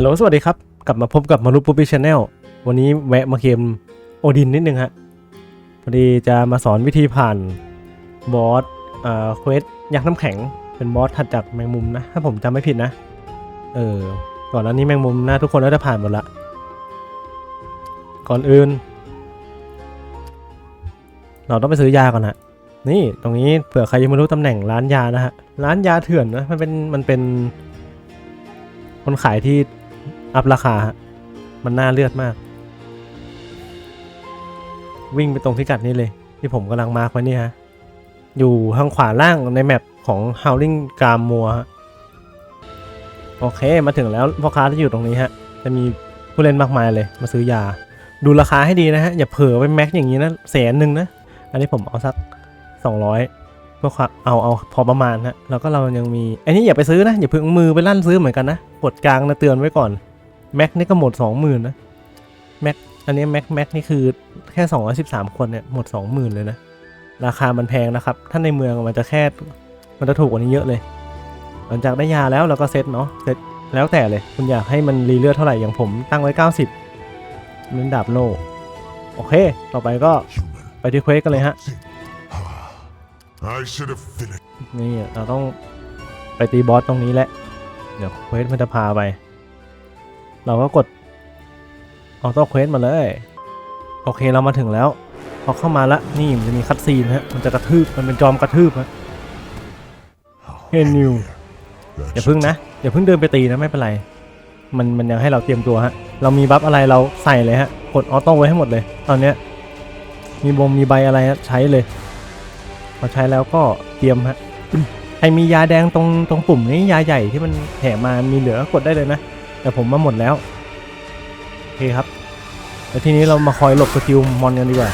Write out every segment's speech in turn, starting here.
ฮัลโหลสวัสดีครับ กลับมาพบกับมารุปุ๊บปี้ชาแนลวันนี้แวะมาเกมโอดินนิดนึงฮะพอดีจะมาสอนวิธีผ่านบอสเอ่อเควสยักษ์น้ำแข็งเป็นบอสถัดจากแมงมุมนะ ถ้าผมจำไม่ผิดนะ เออก่อนหน้านี้แมงมุมนะทุกคนน่าจะผ่านหมดละก่อนอื่น เราต้องไปซื้อยาก่อนฮะนี่ตรงนี้เผื่อใครยังไม่รู้ตำแหน่งร้านยานะฮะร้านยาเถื่อนนะมันเป็นมันเป็นคนขายที่ อัพราคาฮะมันน่าเลือดมาก วิ่งไปตรงพิกัดนี้เลย ที่ผมกำลังมาร์คไว้นี่ฮะ อยู่ทางขวาล่างในแมปของ Howling g a m m o ฮะโอเคมาถึงแล้วพ่อค้าที่อยู่ตรงนี้ฮะ จะมีผู้เล่นมากมายเลย มาซื้อยา ดูราคาให้ดีนะฮะ อย่าเผลอไปแม็กอย่างนี้นะแสนหนึ่งนะ อันนี้ผมเอาสัก 200เพื่อความเอาเอาพอประมาณฮะแล้วก็เรายังมี อันนี้อย่าไปซื้อนะ อย่าเพิ่งมือไปลั่นซื้อเหมือนกันนะกดกลางนะเตือนไว้ก่อน แม็กนี่ก็หมด20,000นะแม็กอันนี้แม็กแม็กนี่คือแค่213คนเนี่ยหมด20,000เลยนะ ราคามันแพงนะครับ ถ้าในเมืองมันจะแค่มันจะถูกกว่านี้เยอะเลย หลังจากได้ยาแล้วเราก็เซตเนาะเซตแล้วแต่เลย คุณอยากให้มันรีเลือดเท่าไหร่อย่างผมตั้งไว้ 90เน้นดาบโลโอเค ต่อไปก็ Human. ไปที่เควสกันเลยฮะ I should have finished. นี่เราต้องไปตีบอสตรงนี้แหละ เดี๋ยวเควสมันจะพาไป เราก็กดออโต้เควสมาเลย โอเคเรามาถึงแล้วพอเข้ามาละนี่มันจะมีคัตซีนฮะมันจะกระทืบมันเป็นจอมกระทืบฮะเฮนิวอย่าพึ่งนะอย่าพึ่งเดินไปตีนะไม่เป็นไร มันมันยังให้เราเตรียมตัวฮะเรามีบัฟอะไรเราใส่เลยฮะกดออโต้ไว้ให้หมดเลย ตอนเนี้ยมีบงมีใบอะไรใช้เลยพอใช้แล้วก็เตรียมฮะใครมียาแดงตรงตรงปุ่มนี้ยาใหญ่ที่มันแถมมามีเหลือกดได้เลยนะ แต่ผมมาหมดแล้ว โอเคครับแล้วทีนี้เรามาคอยหลบสกิลมอนกันดีกว่า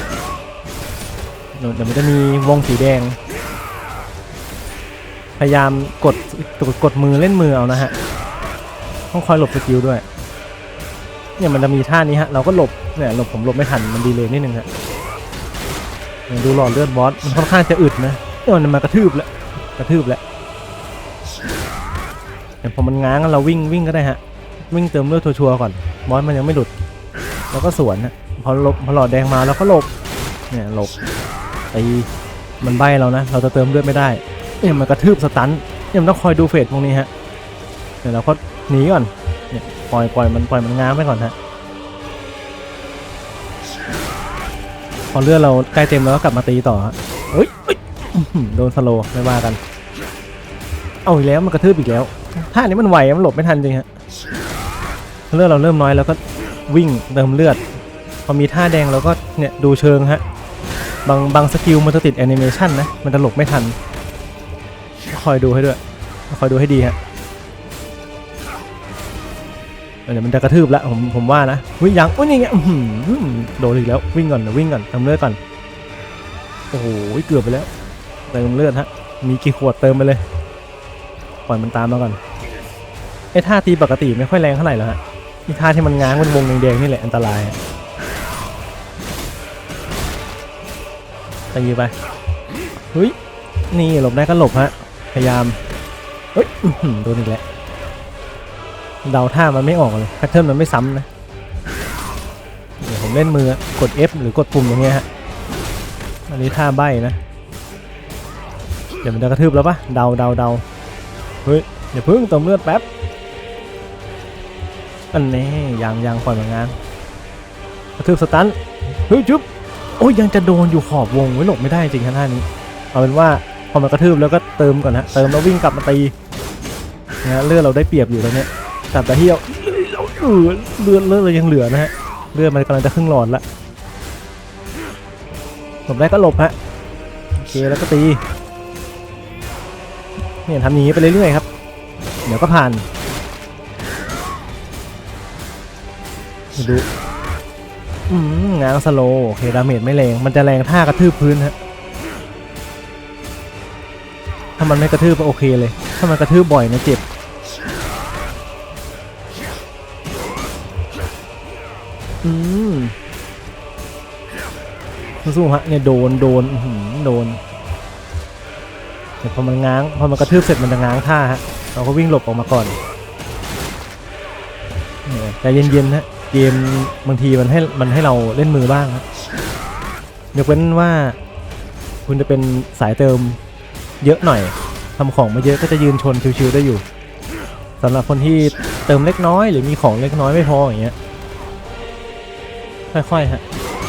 เดี๋ยวมันจะมีวงสีแดง พยายามกดกดกดมือเล่นมือเอานะฮะ ต้องคอยหลบสกิลด้วย เนี่ยมันจะมีท่านี้ฮะ เราก็หลบ เนี่ยหลบผมหลบไม่ทัน มันดีเลยนิดนึงฮะเนี่ยดูหลอดเลือดบอส มันค่อนข้างจะอึดนะเนี่ยมันมากระทืบแล้ว กระทืบแล้วเนี่ยพอมันง้างเราวิ่งวิ่งก็ได้ฮะ วิ่งเติมเลือดชัวร์ก่อนบอสมันยังไม่หลุด แล้วก็สวนฮะพอหลบพอหลอดแดงมาเราก็หลบเนี่ยหลบตีมันใบเรานะ เราจะเติมเลือดไม่ได้เนี่ยมันกระทืบสตันเนี่ยมันต้องคอยดูเฟสพวกนี้ฮะเดี๋ยวเราก็หนีก่อนเนี่ยปล่อยปล่อยมันปล่อยมันง้างไปก่อนฮะพอเลือดเราใกล้เต็มแล้วก็กลับมาตีต่อฮะเฮ้ยโดนสโลไม่ว่ากัน เอาอีกแล้วมันกระทืบอีกแล้วท่านี้มันไหวมันหลบไม่ทันจริงฮะ เลือดเราเริ่มน้อยแล้วก็วิ่งเติมเลือด พอมีท่าแดงเราก็เนี่ยดูเชิงฮะ บางบางสกิลมันจะติดแอนิเมชันนะ มันจะหลบไม่ทัน คอยดูให้ด้วย คอยดูให้ดีฮะเดี๋ยวมันจะกระทืบแล้วผมผมว่านะวิ่งยังอุ้ยนี่ไงโดนอีกแล้ววิ่งก่อนเดี๋ยววิ่งก่อนเติมเลือดก่อนโอ้โหเกือบไปแล้วเติมเลือดฮะมีกี่ขวดเติมไปเลยปล่อยมันตามมาก่อนไอ้ท่าตีปกติไม่ค่อยแรงเท่าไหร่แล้วฮะ อีท่าที่มันง้างเป็นวงแดงๆนี่แหละอันตรายฮะตีไปเฮ้ยนี่หลบได้ก็หลบฮะพยายามเฮ้ยโดนอีกแล้วเดาท่ามันไม่ออกเลยแพทเทิร์นมันไม่ซ้ำนะเดี๋ยวผมเล่นมือกด F หรือกดปุ่มอย่างเงี้ยฮะอันนี้ท่าใบนะเดี๋ยวมันจะกระทืบแล้วปะเดาเดาเดาเฮ้ยเดี๋ยวพึ่งเติมเลือดแป๊บ อันนี้ยังยังปล่อยมางานกระทืบสตันเฮ้ยจุ๊บโอ้ยยังจะโดนอยู่ขอบวงไว้หลบไม่ได้จริงๆท่านี้เอาเป็นว่าพอมันกระทืบแล้วก็เติมก่อนนะเติมแล้ววิ่งกลับมาตีนะเลือดเราได้เปรียบอยู่ตอนเนี้ยจับแต่เที่ยวเออเลือดเลือดเรายังเหลือนะฮะเลือดมันกำลังจะครึ่งหลอดละหลบได้ก็หลบฮะโอเคแล้วก็ตีเนี่ยทำอย่างนี้ไปเรื่อยๆครับ เดี๋ยวก็ผ่าน ดูอืมง้างสโลโอเคดาเมจไม่แรง มันจะแรงท่ากระทืบพื้นฮะ ถ้ามันไม่กระทืบก็โอเคเลย ถ้ามันกระทืบบ่อยนะเจ็บ อืมสู้ฮะเนี่ยโดนโดนอื้อหือโดนแต่พอมันง้างพอมันกระทืบเสร็จมันจะง้างท่าฮะ เราก็วิ่งหลบออกมาก่อนเนี่ยใจเย็นๆนะ เกมบางทีมันให้มันให้เราเล่นมือบ้างครับยกเว้นว่า คุณจะเป็นสายเติมเยอะหน่อยทำของมาเยอะก็จะยืนชนชิวๆได้อยู่สำหรับคนที่เติมเล็กน้อย หรือมีของเล็กน้อยไม่พออย่างเงี้ยค่อยๆฮะ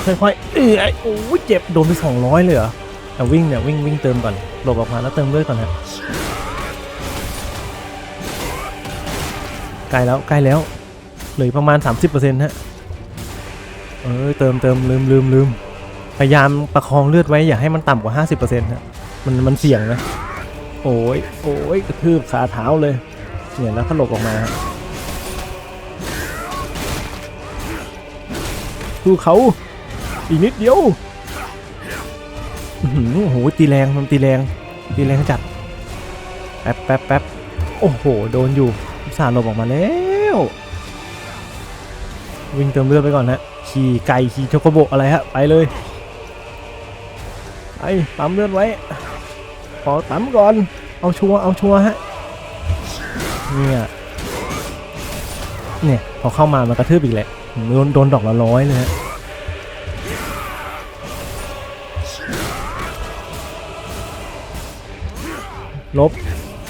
ค่อยๆเออไอ้โอ้ยเจ็บโดนไปสองร้อยเลยเหรอแต่วิ่งเนี่ยวิ่งวิ่งเติมก่อนหลบออกมาแล้วเติมเลือดก่อนฮะใกล้แล้วใกล้แล้ว เหลือประมาณ 30%ฮะเออเติมเติมลืมลืมลืมพยายามประคองเลือดไว้อย่าให้มันต่ำกว่า 50%ฮะมันมันเสี่ยงนะ โอ้ยโอ้ยกระทืบขาเท้าเลยเนี่ยแล้วก็หลบออกมาฮะดูเขาอีกนิดเดียวหือโอ้โหตีแรงมันตีแรงตีแรงจัดแป๊บแป๊บแป๊บโอ้โห โดนอยู่สาหลบออกมาแล้ว วิ่งเติมเลือดไปก่อนฮะขี่ไก่ขี่โชโกโบะอะไรฮะไปเลยไปปั๊มเลือดไว้ขอตั้มก่อนเอาชัวร์เอาชัวร์ฮะเนี่ยเนี่ยพอเข้ามามันกระทืบอีกแหละโดนโดนดอกละร้อยเลยฮะลบ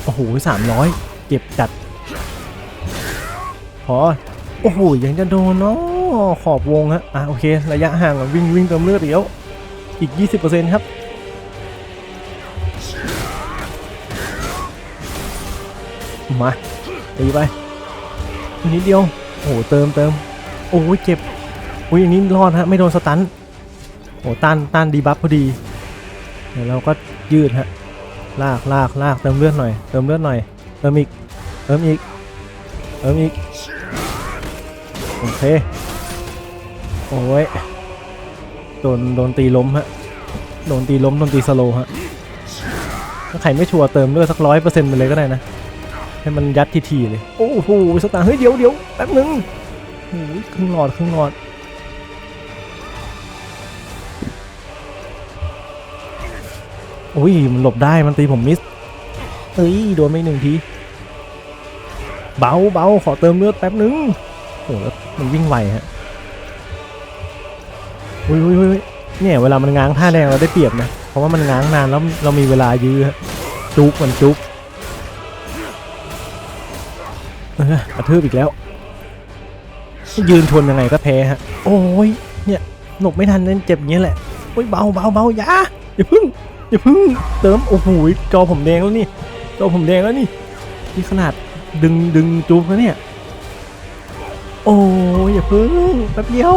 โอ้โหสามร้อยเก็บจัดพอ โอ้โหยังจะโดนเนาะขอบวงฮะอะโอเค ระยะห่างวิ่งวิ่งเติมเลือดเดียวอีก 20%ครับมาตีไปนิดเดียวโอ้โหเติมเติมโอ้ยเจ็บอุ้ยอันนี้รอดฮะไม่โดนสตันโอ้ต้านต้านดีบัฟพอดีเดี๋ยวเราก็ยืดฮะลากลากลากเติมเลือดหน่อยเติมเลือดหน่อยเติมอีกเติมอีกเติมอีก โอเค โอ้ย โดนโดนตีล้มฮะ โดนตีล้มโดนตีสโลฮะ ถ้าใครไม่ชัวร์เติมเลือดสักร้อยเปอร์เซ็นต์ไปเลยก็ได้นะ ให้มันยัดทีๆเลย โอ้โหสตาร์เฮ้ยเดี๋ยวเดี๋ยวแป๊บนึงโอ้ยครึ่งหลอดครึ่งหลอดโอ้ยมันหลบได้มันตีผมมิส เอ้ยโดนไม่หนึ่งที เบาเบาขอเติมเลือดแป๊บนึงโอ้แล้ว มันวิ่งไวฮะอุ้ยอุ้ยอุ้ยเนี่ยเวลามันง้างท่าแดงเราได้เปรียบนะเพราะว่ามันง้างนานแล้วเรามีเวลายื้อจุกมันจุกกระทืบอีกแล้ว ยืนชนยังไงก็แพ้ฮะ โอ้ยเนี่ยหลบไม่ทันนั่นเจ็บเงี้ยแหละโอ้ยเบาเบาเบาอย่าอย่าพึ่งอย่าพึ่งเติมโอ้โหจอผมแดงแล้วนี่จอผมแดงแล้วนี่นี่ขนาดดึงดึงจูบแล้วเนี่ย โอ้ยอย่าพึ่งแป๊บเดียว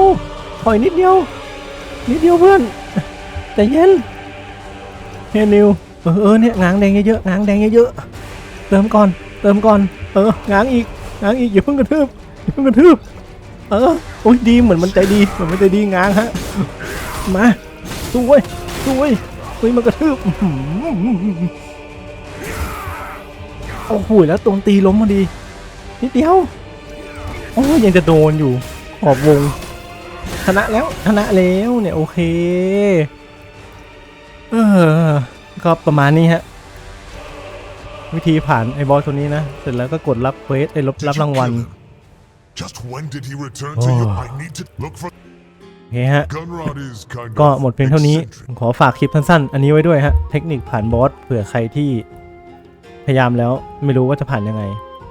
ถอยนิดเดียว นิดเดียวเพื่อนใจเย็นเฮนิวเออเนี่ยง้างแดงเยอะๆง้างแดงเยอะๆเติมก่อน เติมก่อน เออง้างอีกง้างอีกอย่าเพิ่งกระทืบอย่าเพิ่งกระทืบเออโอ้ยดีเหมือนมันใจดีเหมือนมันใจดีง้างฮะมาสู้เว้ยสู้เว้ยเฮ้ยมันกระทืบอื้อหือโอ้โหแล้วตรงตีล้มพอดีนิดเดียว อ้ยยังจะโดนอยู่ขอบวงชนะแล้วชนะแล้วเนี่ยโอเค เออ ก็ประมาณนี้ฮะ วิธีผ่านไอ้บอสตัวนี้นะ เสร็จแล้วก็กดรับเควสไอ้รับรับรางวัล Just when did he return to you? I need to look for โอเคฮะ Gunrod is kind ก็ of หมดเพียงเท่านี้ eccentric. ขอฝากคลิปสั้นๆ อันนี้ไว้ด้วยฮะ เทคนิคผ่านบอสเผื่อใครที่พยายามแล้วไม่รู้ว่าจะผ่านยังไง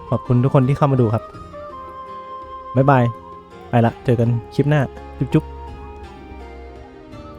ขอบคุณทุกคนที่เข้ามาดูครับ บ๊ายบาย ไปละ เจอกันคลิปหน้า จุ๊บ